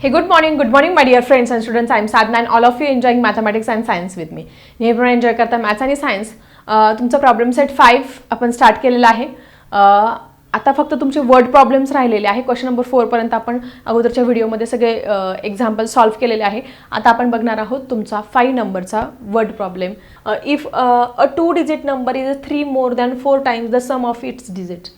Hey, good morning, good morning, my dear friends and students. I'm Sadhna and all of you enjoying mathematics and science with me. नेहमी enjoy करता maths आणि science तुमचा problem set five आपण start केलेला आहे. आता फक्त तुमचे वर्ड प्रॉब्लेम्स राहिलेले आहे. क्वेश्चन नंबर फोरपर्यंत आपण अगोदरच्या व्हिडिओमध्ये सगळे एक्झाम्पल सॉल्व्ह केलेले आहे. आता आपण बघणार आहोत तुमचा फाईव्ह नंबरचा word problem if a two digit number is three more than four times the sum of its digit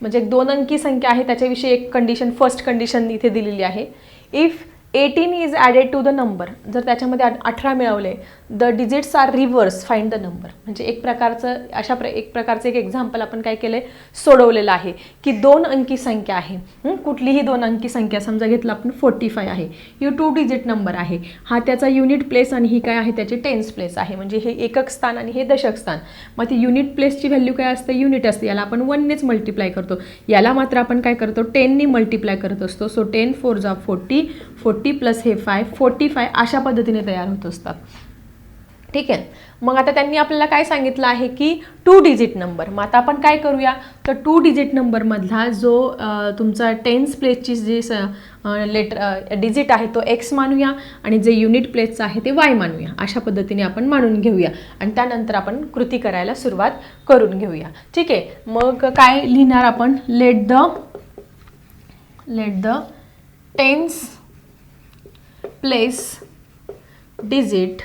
म्हणजे एक दोन अंकी संख्या आहे त्याच्याविषयी एक कंडिशन फर्स्ट कंडिशन इथे दिलेली आहे. If eighteen is added to the number जर त्याच्यामध्ये अठरा मिळवले the digits are reversed find the number म्हणजे एक प्रकारचं अशा प्र एक प्रकारचं एक एक्झाम्पल आपण काय केलं आहे सोडवलेलं आहे की दोन अंकी संख्या आहे. कुठलीही दोन अंकी संख्या समजा घेतलं आपण फोर्टी फाय आहे. ही टू डिजिट नंबर आहे. हा त्याचा युनिट प्लेस आणि ही काय आहे? त्याची टेन्स प्लेस आहे. म्हणजे हे एकक स्थान आणि हे दशक स्थान. मग ती युनिट प्लेसची व्हॅल्यू काय असते? युनिट असते. याला आपण वननेच मल्टिप्लाय करतो. याला मात्र आपण काय करतो? टेननी मल्टिप्लाय करत असतो. सो टेन फोर जा फोर्टी फोर्टी प्लस हे फाय फोर्टी फाय अशा पद्धतीने तयार होत असतात. ठीक आहे? मग आता त्यांनी आपल्याला काय सांगितलं आहे की टू डिजिट नंबर मग आता आपण काय करूया? तर टू डिजिट नंबरमधला जो तुमचा टेन्स प्लेसची जे स लेटर डिजिट आहे तो एक्स मानूया आणि जे युनिट प्लेसचं आहे ते वाय मानूया. अशा पद्धतीने आपण मानून घेऊया. आणि त्यानंतर आपण कृती करायला सुरुवात करून घेऊया. ठीक आहे? मग काय लिहिणार आपण? Let the let the tens place digit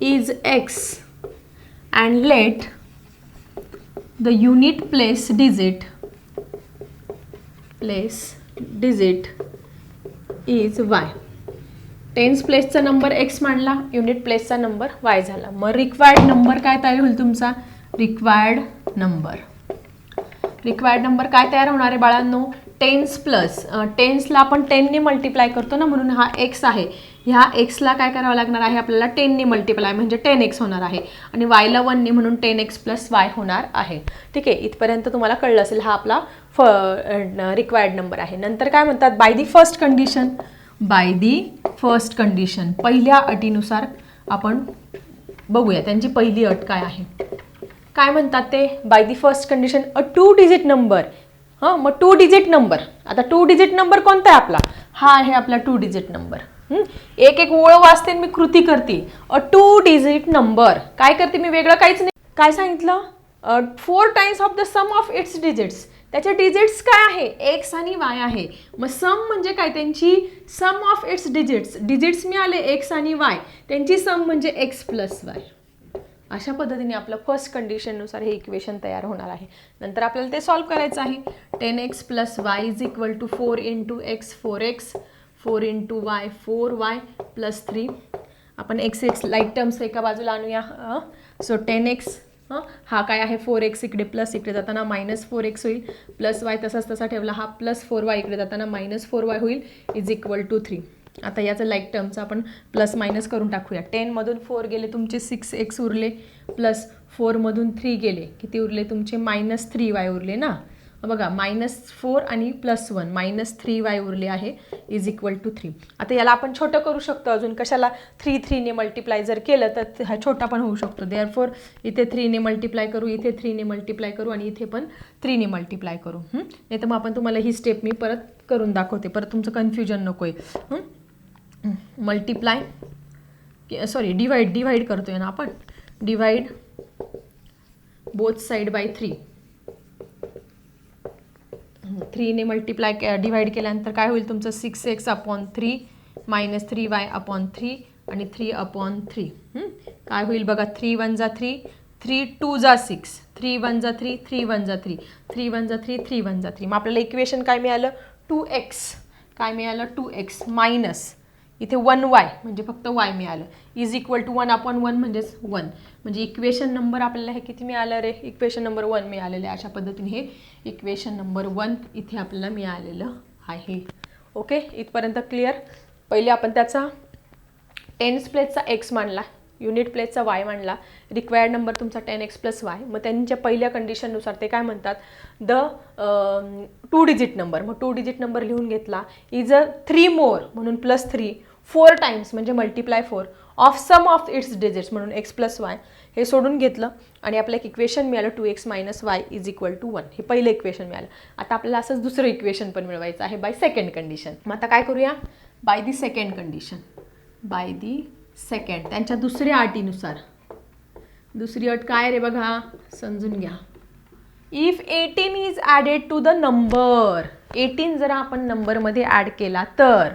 is x and let the unit place digit place digit is y. Tens प्लेसचा number x मांडला युनिट प्लेसचा नंबर वाय झाला. मग रिक्वायर्ड नंबर काय तयार होईल तुमचा? रिक्वायर्ड नंबर रिक्वायर्ड नंबर काय तयार होणार आहे बाळांनो? टेन्स प्लस टेन्सला आपण टेनने मल्टिप्लाय करतो ना म्हणून हा एक्स आहे. ह्या एक्सला काय करावं लागणार आहे? आपल्याला टेनने मल्टिप्लाय म्हणजे टेन एक्स होणार आहे. आणि वायला वनने म्हणून टेन एक्स प्लस वाय होणार आहे. ठीक आहे? इथपर्यंत तुम्हाला कळलं असेल हा आपला फ रिक्वायर्ड नंबर आहे. नंतर काय म्हणतात? By the first condition by the first condition पहिल्या अटीनुसार आपण बघूया. त्यांची पहिली अट काय आहे? काय म्हणतात ते? By the first condition a two digit number हां? मग टू डिजिट नंबर आता टू डिजिट नंबर कोणता आहे आपला? हा आहे आपला टू डिजिट नंबर एक एक ओळ वाचते आणि मी कृती करते. अ टू डिजिट नंबर काय करते? मी वेगळं काहीच नाही. काय सांगितलं? Four times of the sum of its digits त्याचे डिजिट्स काय आहे? एक्स आणि वाय आहे. मग सम म्हणजे काय? त्यांची sum of its digits digits मिळाले एक्स आणि वाय त्यांची सम म्हणजे एक्स प्लस वाय अशा पद्धतीने आपलं फर्स्ट कंडिशननुसार हे इक्वेशन तयार होणार आहे. नंतर आपल्याला ते सॉल्व करायचं आहे. Ten X plus Y is equal to four into X four X four into Y four Y plus three. आपण एक्स एक्स लाइट टर्म्स एका बाजूला आणूया. सो टेन एक्स हां हा काय आहे? फोर एक्स इकडे प्लस इकडे जाताना मायनस फोर एक्स होईल. प्लस वाय तसाच तसा ठेवला. हा प्लस फोर वाय इकडे जाताना मायनस फोर वाय होईल. इज इक्वल टू थ्री आता याचं लाईक टर्मचं आपण प्लस मायनस करून टाकूया. टेनमधून फोर गेले तुमचे सिक्स एक्स उरले. प्लस फोरमधून थ्री गेले. किती उरले? तुमचे मायनस थ्री वाय उरले ना? बघा मायनस फोर आणि plus one minus three y उरले आहे इज इक्वल टू थ्री आता याला आपण छोटं करू शकतो अजून. कशाला? थ्री थ्रीने मल्टिप्लाय जर केलं तर हा छोटा पण होऊ शकतो. देअर फोर इथे थ्रीने मल्टिप्लाय करू इथे थ्रीने मल्टिप्लाय करू आणि इथे पण थ्रीने मल्टिप्लाय करू. नाही तर मग आपण तुम्हाला ही स्टेप मी परत करून दाखवते. परत तुमचं कन्फ्युजन नको आहे मल्टिप्लाय सॉरी डिवाईड डिवाईड आहे ना आपण. Divide both side by three थ्रीने multiply divide केल्यानंतर काय होईल तुमचं? Six x upon three minus three y upon three आणि थ्री अपॉन थ्री काय होईल बघा? थ्री वन जा थ्री थ्री टू जा सिक्स थ्री वन जा थ्री थ्री वन जा थ्री थ्री वन जा थ्री थ्री वन जा थ्री मग आपल्याला इक्वेशन काय मिळालं? टू एक्स काय मिळालं? टू एक्स मायनस इथे वन वाय म्हणजे फक्त वाय मिळालं. Is equal to one upon one म्हणजेच वन म्हणजे इक्वेशन नंबर आपल्याला हे किती मिळालं रे? इक्वेशन नंबर वन मिळालेलं आहे. अशा पद्धतीने हे इक्वेशन नंबर वन इथे आपल्याला मिळालेलं आहे. ओके इथपर्यंत क्लिअर पहिले आपण त्याचा टेन्स प्लेसचा एक्स मांडला. युनिट प्लेसचा वाय मांडला. रिक्वायर्ड नंबर तुमचा टेन एक्स प्लस वाय मग त्यांच्या पहिल्या कंडिशननुसार ते काय म्हणतात? द टू डिजिट नंबर मग टू डिजिट नंबर लिहून घेतला. इज अ थ्री मोर म्हणून प्लस थ्री फोर टाइम्स म्हणजे multiply four of sum of its digits म्हणून एक्स प्लस वाय हे सोडून घेतलं आणि आपलं एक इक्वेशन मिळालं two x minus y is equal to one हे पहिलं इक्वेशन मिळालं. आता आपल्याला असंच दुसरं इक्वेशन पण मिळवायचं आहे बाय सेकंड कंडिशन मग आता काय करूया? By the second condition by the second त्यांच्या दुसऱ्या अटीनुसार. दुसरी अट काय रे बघा? समजून घ्या. If eighteen is added to the number eighteen जर आपण नंबरमध्ये ॲड केला तर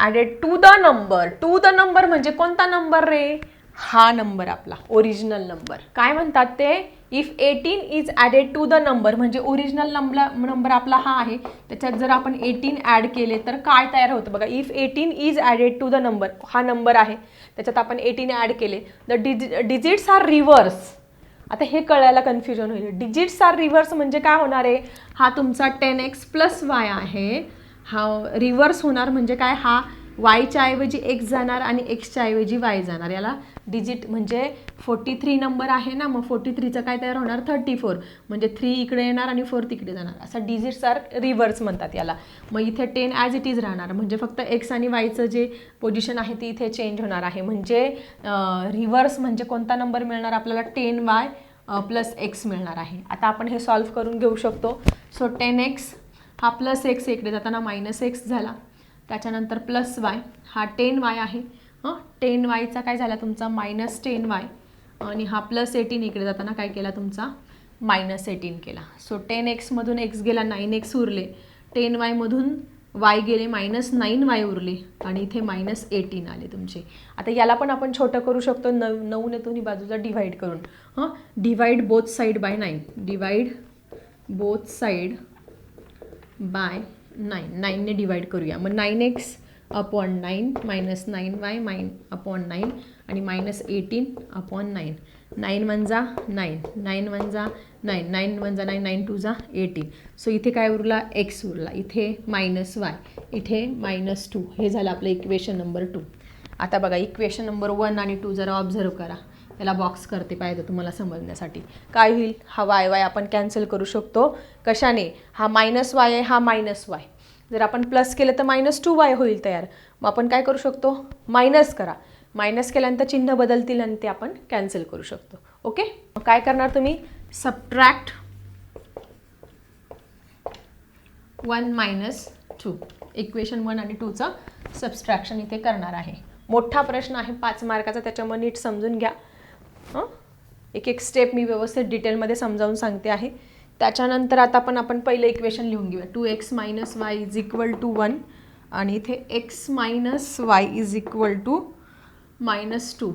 added to the number to the number म्हणजे कोणता नंबर रे? हा नंबर आपला. ओरिजिनल नंबर काय म्हणतात ते? If eighteen is added to the number म्हणजे ओरिजिनल नंबर नंबर आपला हा आहे. त्याच्यात जर आपण एटीन ॲड केले तर काय तयार होतं बघा? If eighteen is added to the number हा नंबर आहे. त्याच्यात आपण एटीन ॲड केले. द डिजि डिजिट्स आर रिव्हर्स आता हे कळायला कन्फ्युजन होईल. डिजिट्स आर रिव्हर्स म्हणजे काय होणार आहे? हा तुमचा टेन एक्स प्लस वाय आहे. हा रिव्हर्स होणार म्हणजे काय? हा वायच्या ऐवजी एक्स जाणार आणि एक्सच्या ऐवजी वाय जाणार. याला डिजिट म्हणजे फोर्टी थ्री नंबर आहे ना मग फोर्टी थ्रीचं काय तयार होणार? थर्टी फोर म्हणजे थ्री इकडे येणार आणि फोर तिकडे जाणार. असा डिजिट्स आर रिव्हर्स म्हणतात याला. मग इथे टेन ॲज इट इज राहणार. म्हणजे फक्त एक्स आणि वायचं जे पोझिशन आहे ती इथे चेंज होणार आहे. म्हणजे रिव्हर्स म्हणजे कोणता नंबर मिळणार? आपल्याला टेन वाय प्लस एक्स मिळणार आहे. आता आपण हे सॉल्व्ह करून घेऊ शकतो. सो टेन एक्स हा प्लस एक्स इकडे जाताना मायनस एक्स झाला. त्याच्यानंतर प्लस वाय हा टेन वाय आहे. हं? टेन वायचा काय झाला तुमचा? मायनस टेन वाय आणि हा प्लस एटीन इकडे जाताना काय केला तुमचा? मायनस एटीन केला. सो टेन एक्समधून एक्स गेला नाईन एक्स उरले. टेन वायमधून वाय गेले मायनस नाईन वाय उरले. आणि इथे मायनस एटीन आले तुमचे. आता याला पण आपण छोटं करू शकतो. नऊ नऊने दोन्ही बाजूला डिव्हाइड करून. हां? Divide both side by nine divide both side by nine. नाईनने divide करूया. मग nine x upon nine minus nine y nine upon nine आणि minus eighteen upon nine. Nine one जा नाईन. नाईन वन जा nine. Nine one जा nine. Nine two जा eighteen. So इथे काय उरला? एक्स उरला. इथे मायनस वाय. इथे मायनस टू. हे झालं आपलं इक्वेशन नंबर टू आता बघा इक्वेशन नंबर वन आणि टू जरा ऑब्झर्व करा. त्याला बॉक्स करते पाहिजे तुम्हाला समजण्यासाठी. काय होईल? हा वाय वाय आपण कॅन्सल करू शकतो. कशाने? हा मायनस वाय आहे हा मायनस वाय जर आपण प्लस केलं तर मायनस टू वाय होईल तयार. मग आपण काय करू शकतो? मायनस करा. मायनस केल्यानंतर चिन्ह बदलतील आणि ते आपण कॅन्सल करू शकतो. ओके मग काय करणार तुम्ही? Subtract one minus two equation one आणि टूचं सबस्ट्रॅक्शन इथे करणार आहे. मोठा प्रश्न आहे पाच मार्काचा त्याच्यामुळे नीट समजून घ्या. एक एक स्टेप मी व्यवस्थित डिटेलमध्ये समजावून सांगते आहे. त्याच्यानंतर आता पण आपण पहिलं इक्वेशन लिहून घेऊया. Two x minus y is equal to one आणि इथे x minus y is equal to minus two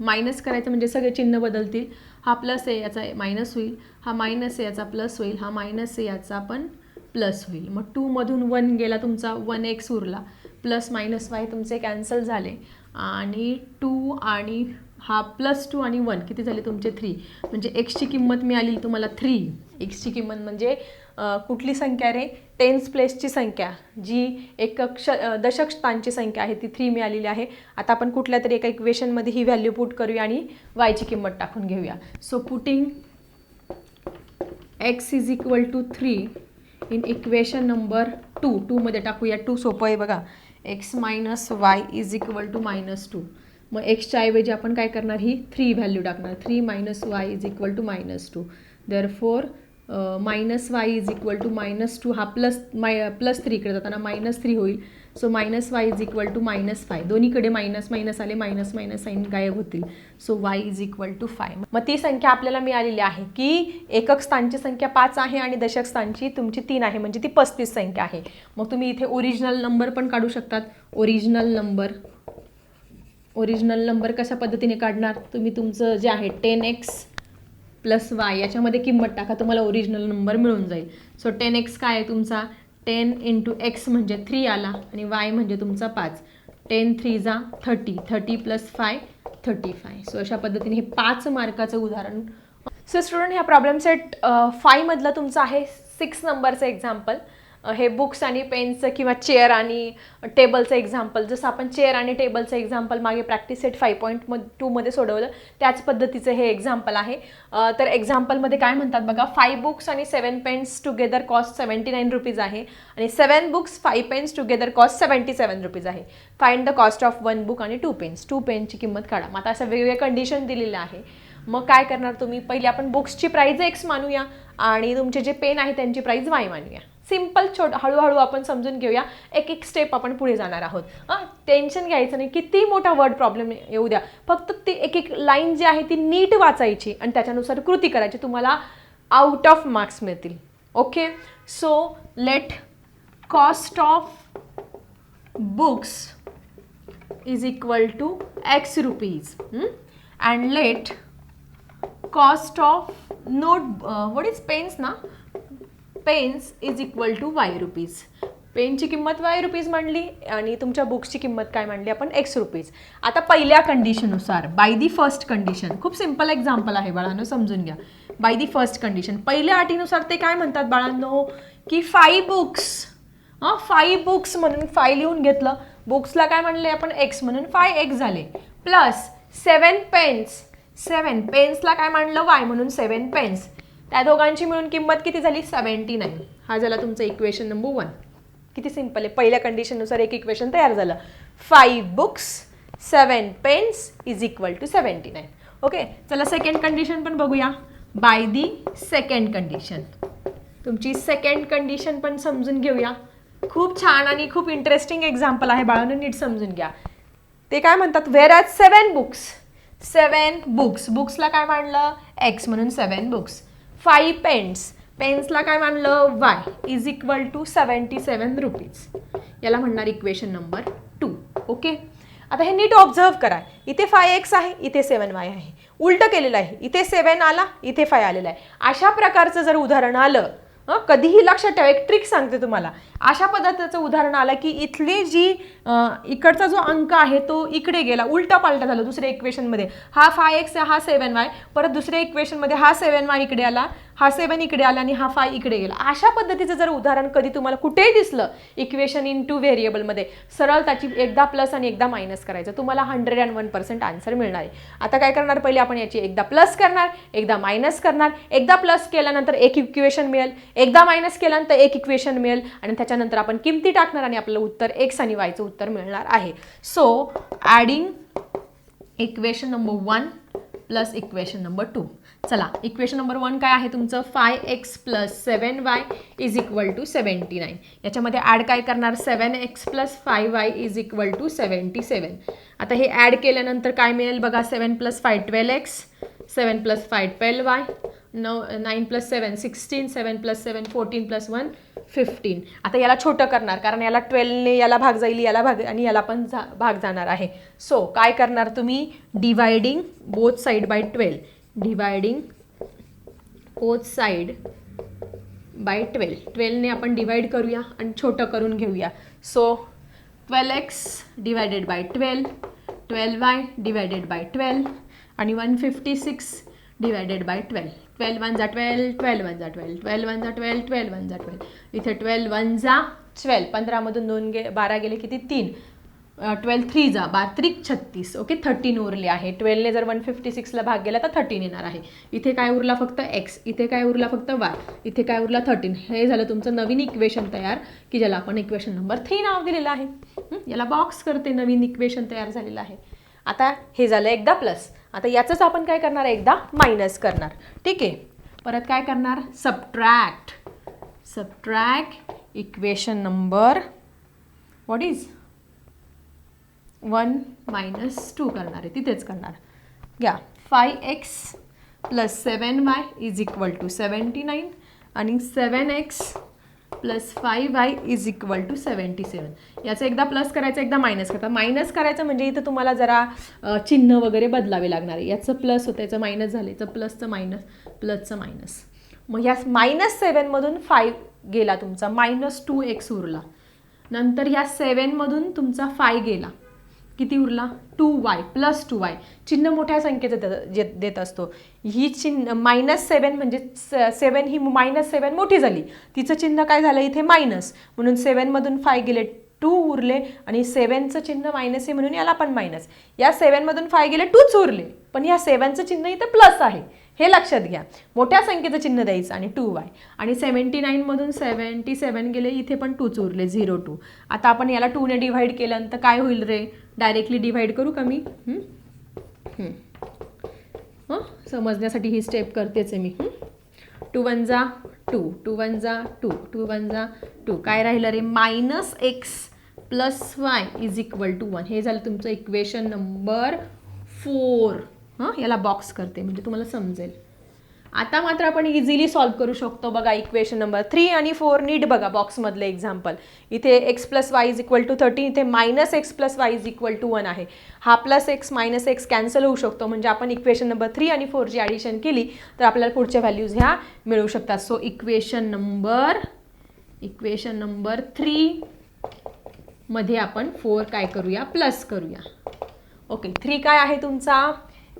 minus करायचं म्हणजे सगळे चिन्ह बदलतील. हा प्लस आहे याचा मायनस होईल. हा मायनस आहे याचा प्लस होईल. हा मायनस आहे याचा पण प्लस होईल. मग टूमधून वन गेला तुमचा वन एक्स उरला. प्लस मायनस वाय तुमचे कॅन्सल झाले. आणि टू आणि हा प्लस टू आणि वन किती झाले तुमचे थ्री म्हणजे एक्सची किंमत मिळाली तुम्हाला थ्री एक्सची किंमत म्हणजे कुठली संख्या रे? टेन्स प्लेसची संख्या जी एक क्ष दशक स्थानची संख्या आहे ती थ्री मिळालेली आहे. आता आपण कुठल्या तरी एका इक्वेशनमध्ये ही व्हॅल्यू पुट करूया आणि वायची किंमत टाकून घेऊया. So putting x is equal to three in equation number two टूमध्ये टाकूया टू सोपं आहे बघा. X minus y is equal to minus two मग एक्सच्या ऐवजी आपण काय करणार? ही थ्री व्हॅल्यू टाकणार. Three minus y is equal to minus two therefore minus y is equal to minus two हा प्लस माय प्लस थ्री इकडे जाताना मायनस थ्री होईल. So minus y is equal to minus five दोन्हीकडे minus minus आले minus minus sign गायब होतील. So y is equal to five मग ती संख्या आपल्याला मिळालेली आहे की एकक स्थानची संख्या पाच आहे आणि दशक स्थानची तुमची तीन आहे. म्हणजे ती पस्तीस संख्या आहे. मग तुम्ही इथे ओरिजिनल नंबर पण काढू शकतात. ओरिजिनल नंबर ओरिजिनल नंबर कशा पद्धतीने काढणार? तुम्ही तुमचं जे आहे टेन एक्स प्लस वाय याच्यामध्ये किंमत टाका तुम्हाला ओरिजिनल नंबर मिळून जाईल. सो टेन एक्स काय आहे तुमचा? टेन इंटू एक्स म्हणजे थ्री आला आणि वाय म्हणजे तुमचा पाच. टेन थ्री जा thirty thirty plus five thirty five so अशा पद्धतीने हे पाच मार्काचं उदाहरण. सो स्टुडंट ह्या प्रॉब्लेम सेट फायमधलं तुमचं आहे सिक्स नंबरचं एक्झाम्पल हे बुक्स आणि पेनचं किंवा चेअर आणि टेबलचं एक्झाम्पल जसं आपण चेअर आणि टेबलचं एक्झाम्पल मागे प्रॅक्टिस सेट फाय पॉईंट म टूमध्ये सोडवलं त्याच पद्धतीचं हे एक्झाम्पल आहे. तर एक्झाम्पलमध्ये काय म्हणतात बघा फाय बुक्स आणि seven pens together cost seventy nine rupees आहे आणि seven books five pens together cost seventy seven rupees आहे. Find the cost of one book आणि टू पेन्स टू पेनची किंमत काढा. मग आता असं वेगवेगळ्या कंडिशन दिलेलं आहे. मग काय करणार तुम्ही? पहिले आपण बुक्सची प्राईज एक्स मानूया आणि तुमचे जे पेन आहे त्यांची प्राईज वाय मानूया. सिंपल छोट हळूहळू आपण समजून घेऊया. एक एक स्टेप आपण पुढे जाणार आहोत. हां? टेन्शन घ्यायचं नाही. किती मोठा वर्ड प्रॉब्लेम येऊ द्या. फक्त ती एक एक लाईन जी आहे ती नीट वाचायची आणि त्याच्यानुसार कृती करायची. तुम्हाला आउट ऑफ मार्क्स मिळतील. Okay so let cost of books is equal to x rupees and let cost of note what is pens ना pens is equal to y rupees. पेनची किंमत वाय रुपीज मांडली आणि तुमच्या बुक्सची किंमत काय मांडली? आपण एक्स रुपीज. आता पहिल्या कंडिशननुसार बाय दी फर्स्ट कंडिशन खूप सिंपल एक्झाम्पल आहे बाळांनो समजून घ्या. बाय दी फर्स्ट कंडिशन पहिल्या अटीनुसार ते काय म्हणतात बाळांनो? की फाय बुक्स हां फाय बुक्स म्हणून फाय लिहून घेतलं. बुक्सला काय म्हणले आपण? एक्स म्हणून फाय एक्स झाले. प्लस सेवन पेन्स सेवन पेन्सला काय मांडलं? वाय म्हणून सेवन पेन्स त्या दोघांची मिळून किंमत किती झाली? सेवन्टी नाईन हा झाला तुमचं इक्वेशन नंबर वन किती सिंपल आहे. पहिल्या कंडिशननुसार एक इक्वेशन तयार झालं. Five books seven pens is equal to seventy nine okay चला सेकंड कंडिशन पण बघूया. बाय दी सेकंड कंडिशन तुमची सेकंड कंडिशन पण समजून घेऊया. खूप छान आणि खूप इंटरेस्टिंग एक्झाम्पल आहे. बाळांनो नीट समजून घ्या. ते काय म्हणतात? Whereas seven books seven books बुक्सला काय मांडलं? एक्स म्हणून सेवन बुक्स फाईव्ह पेन्स पेन्सला काय मानलं? Y is equal to seventy seven rupees याला म्हणणार इक्वेशन नंबर टू ओके आता हे नीट ऑब्झर्व करा. इथे फाय एक्स आहे इथे सेवन वाय आहे. उलटं केलेलं आहे. इथे सेवन आला इथे फाय आलेला आहे. अशा प्रकारचं जर उदाहरण आलं कधीही लक्षात ठेवा. एक ट्रिक सांगते तुम्हाला. अशा पद्धतीचं उदाहरण आलं की इथली जी इकडचा जो अंक आहे तो इकडे गेला उलटा पालटा झाला दुसऱ्या इक्वेशनमध्ये हा फाय एक्स हा सेवन वाय परत दुसऱ्या इक्वेशनमध्ये हा सेवन वाय इकडे आला हा सेवन इकडे आला आणि हा फाय इकडे गेला. अशा पद्धतीचं जर उदाहरण कधी तुम्हाला कुठेही दिसलं इक्वेशन इन टू व्हेरिएबलमध्ये सरळ त्याची एकदा प्लस आणि एकदा मायनस करायचं. तुम्हाला hundred and one percent answer मिळणार आहे. आता काय करणार? पहिले आपण याची एकदा प्लस करणार एकदा मायनस करणार. एकदा प्लस केल्यानंतर एक इक्वेशन मिळेल. एकदा मायनस केल्यानंतर एक इक्वेशन मिळेल. आणि त्याच्यानंतर आपण किमती टाकणार आणि आपलं उत्तर एक्स आणि वायचं उत्तर मिळणार आहे. So adding equation number one plus equation number two चला इक्वेशन नंबर वन काय आहे तुमचं? Five x plus seven y is equal to seventy nine याच्यामध्ये ॲड काय करणार? Seven x plus five y is equal to seventy seven आता हे add केल्यानंतर काय मिळेल बघा? Seven plus five twelve x seven plus five twelve y नऊ nine plus seven sixteen seven plus seven fourteen plus one fifteen आता याला छोटं करणार कारण याला ट्वेल्वने याला भाग जाईल याला भाग आणि याला पण जा भाग जाणार आहे. सो काय करणार तुम्ही? Dividing both side by twelve dividing both side by twelve ट्वेल्वने आपण डिवाईड करूया आणि छोटं करून घेऊया. So twelve x divided by twelve twelve y divided by twelve आणि one fifty six divided by twelve twelve one जा ट्वेल्व ट्वेल्व वन जा twelve twelve one जा ट्वेल्व ट्वेल्व वन जा ट्वेल्व इथे ट्वेल्व वन जा twelve पंधरामधून दोन गे बारा गेले किती? तीन. ट्वेल्व थ्री जा बार त्रिक छत्तीस. ओके थर्टीन उरले आहे. ट्वेल्वने जर वन फिफ्टी सिक्सला भाग गेला तर थर्टीन येणार आहे. इथे काय उरला फक्त? एक्स इथे काय उरला फक्त? वाय इथे काय उरला? थर्टीन हे झालं तुमचं नवीन इक्वेशन तयार की ज्याला आपण इक्वेशन नंबर थ्री नाव दिलेलं आहे. याला बॉक्स करते नवीन इक्वेशन तयार झालेलं आहे. आता हे झालं एकदा प्लस आता याचंच आपण काय करणार? एकदा मायनस करणार. ठीक आहे? परत काय करणार? Subtract subtract equation number what is one minus two करणार आहे. तिथेच करणार. घ्या. Five x plus seven y is equal to seventy nine आणि seven x plus five y is equal to seventy seven याचं एकदा प्लस करायचं एकदा मायनस करता मायनस करायचं म्हणजे इथं तुम्हाला जरा चिन्ह वगैरे बदलावे लागणार आहे. याचं प्लस होतं याचं मायनस झालं याचं प्लसचं मायनस प्लसचं मायनस. मग या मायनस सेवनमधून फाय गेला तुमचा मायनस टू एक्स उरला. नंतर ह्या सेवनमधून तुमचा फाय गेला. किती उरला? Two y plus two y चिन्ह मोठ्या संख्येचं देत- जे- देत असतो. ही चिन्ह मायनस सेवन म्हणजे सेवन ही मायनस सेवन मोठी झाली. तिचं चिन्ह काय झालं? इथे मायनस म्हणून सेवनमधून फाय गेले टू उरले आणि सेवनचं चिन्ह मायनस आहे म्हणून याला पण मायनस या सेवनमधून फाय गेले टूच उरले. पण या सेवनचं चिन्ह इथं प्लस आहे. हे लक्षात घ्या. मोठ्या संख्येचं चिन्ह द्यायचं आणि टू वाय आणि सेवन्टी नाईनमधून सेवन्टी सेवन गेले इथे पण टूच उरले झिरो टू आता आपण याला टूने डिव्हाइड केलं तर काय होईल रे? डायरेक्टली डिव्हाइड करू का मी? समजण्यासाठी ही स्टेप करतेच आहे मी. टू वन जा टू टू वन जा टू टू वन जा टू काय राहिलं रे? Minus x plus y is equal to one हे झालं तुमचं इक्वेशन नंबर फोर हां? याला बॉक्स करते म्हणजे तुम्हाला समजेल. आता मात्र आपण इझिली सॉल्व्ह करू शकतो बघा इक्वेशन नंबर थ्री आणि फोर नीट बघा बॉक्समधले एक्झाम्पल इथे x plus y is equal to thirteen इथे minus x plus y is equal to one आहे. हा plus x minus x cancel होऊ शकतो म्हणजे आपण इक्वेशन नंबर थ्री आणि फोरची ॲडिशन केली तर आपल्याला पुढच्या व्हॅल्यूज ह्या मिळू शकतात. So equation number equation number three मध्ये आपण फोर काय करूया? प्लस करूया. ओके थ्री काय आहे तुमचा?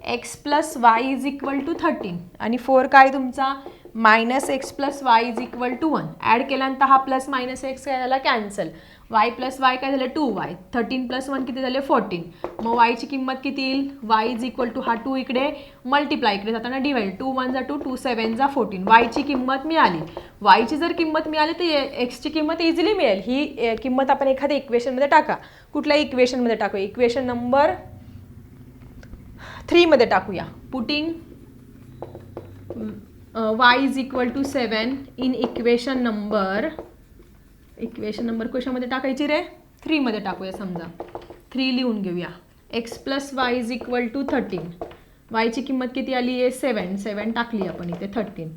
X plus y is equal to thirteen आणि फोर काय तुमचा? Minus x plus y is equal to one add केल्यानंतर हा प्लस मायनस एक्स काय झाला? कॅन्सल वाय प्लस वाय काय झालं? Two y thirteen plus one किती झाले? फोर्टीन मग वायची किंमत किती येईल? वाय इज इक्वल टू हा टू इकडे. मल्टिप्लाय इकडे जाताना डिवाईड टू वन जा टू टू सेवन जा फोर्टीन वायची किंमत मिळाली. वायची जर किंमत मिळाली तर एक्सची किंमत इझिली मिळेल. ही किंमत आपण एखाद्या इक्वेशनमध्ये टाका. कुठल्याही इक्वेशनमध्ये टाकू? इक्वेशन नंबर थ्रीमध्ये टाकूया. Putting Y is equal to seven in equation number equation number कशामध्ये टाकायची रे? थ्रीमध्ये टाकूया समजा. थ्री लिहून घेऊया. X plus Y is equal to thirteen वायची किंमत किती आली आहे? सेवन सेवन टाकली आपण इथे thirteen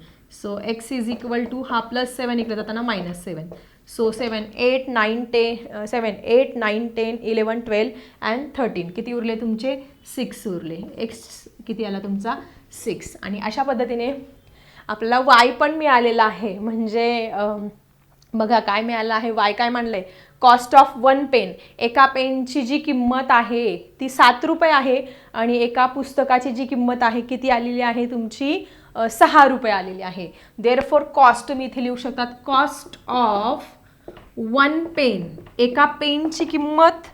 so x is equal to हा प्लस सेवन इकडे जाताना minus seven so seven eight nine टे seven eight nine ten eleven twelve and thirteen किती उरले तुमचे? सिक्स उरले. एक्स किती आला तुमचा? सिक्स आणि अशा पद्धतीने आपल्याला वाय पण मिळालेला आहे. म्हणजे बघा काय मिळालं आहे? वाय काय म्हणलंय कॉस्ट ऑफ वन पेन एका पेनची जी किंमत आहे ती सात रुपये आहे. आणि एका पुस्तकाची जी किंमत आहे किती आलेली आहे तुमची? सहा रुपये आलेली आहे. देअर फॉर कॉस्ट तुम्ही इथे लिहू शकतात. कॉस्ट ऑफ वन पेन एका पेनची किंमत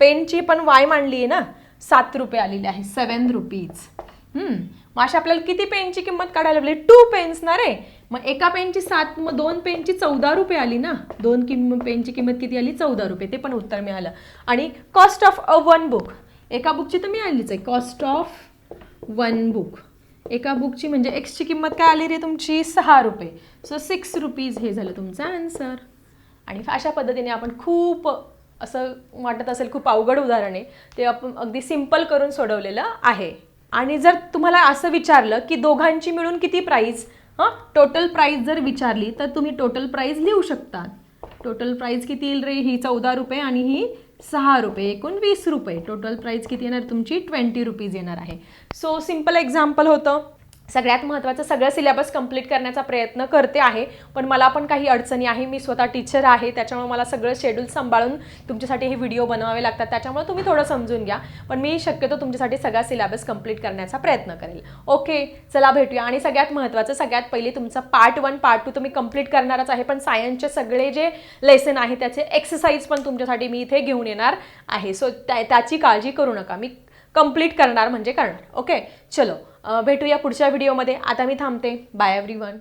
पेनची पण वाय मांडली आहे ना? सात रुपये आलेली आहे. सेवन रुपीज मग अशा आपल्याला किती पेनची किंमत काढायला लागली? टू पेन्स ना रे? मग एका पेनची सात मग दोन पेनची चौदा रुपये आली ना? दोन किंम पेनची किंमत किती आली? चौदा रुपये. ते पण उत्तर मिळालं. आणि cost of a one book एका बुकची तर मिळालीच आहे. कॉस्ट ऑफ वन बुक एका बुकची म्हणजे एक्सची किंमत काय आली रे तुमची? सहा रुपये. सो सिक्स रुपीज हे झालं तुमचं आन्सर आणि अशा पद्धतीने आपण खूप असं वाटत असेल खूप अवघड उदाहरण आहे. ते आपण अगदी सिंपल करून सोडवलेलं आहे. आणि जर तुम्हाला असं विचारलं की दोघांची मिळून किती प्राईज हां? टोटल प्राईज जर विचारली तर तुम्ही टोटल प्राईज लिहू शकता टोटल प्राईज किती येईल रे? ही चौदा रुपये आणि ही सहा रुपये एकूण वीस रुपये. टोटल प्राईस किती येणार? तुमची ट्वेंटी रुपीज येणार आहे. सो सिंपल एक्झाम्पल होतं. सगळ्यात महत्त्वाचं सगळं सिलेबस कंप्लीट करण्याचा प्रयत्न करते आहे. पण मला पण काही अडचणी आहे. मी स्वतः टीचर आहे. त्याच्यामुळे मला सगळं शेड्यूल सांभाळून तुमच्यासाठी हे व्हिडिओ बनवावे लागतात. त्याच्यामुळे तुम्ही थोडं समजून घ्या. पण मी शक्यतो तुमच्यासाठी सगळा सिलेबस कंप्लीट करण्याचा प्रयत्न करेल. ओके चला भेटूया. आणि सगळ्यात महत्त्वाचं सगळ्यात पहिले तुमचा पार्ट वन पार्ट टू तुम्ही कंप्लीट करणारच आहे. पण सायन्सचे सगळे जे लेसन आहे त्याचे एक्सरसाइज पण तुमच्यासाठी मी इथे घेऊन येणार आहे. सो त्या त्याची काळजी करू नका. मी कंप्लीट करणार म्हणजे करणार. ओके चलो. भेटूया पुढच्या व्हिडिओमध्ये. आता मी थांबते. Bye every one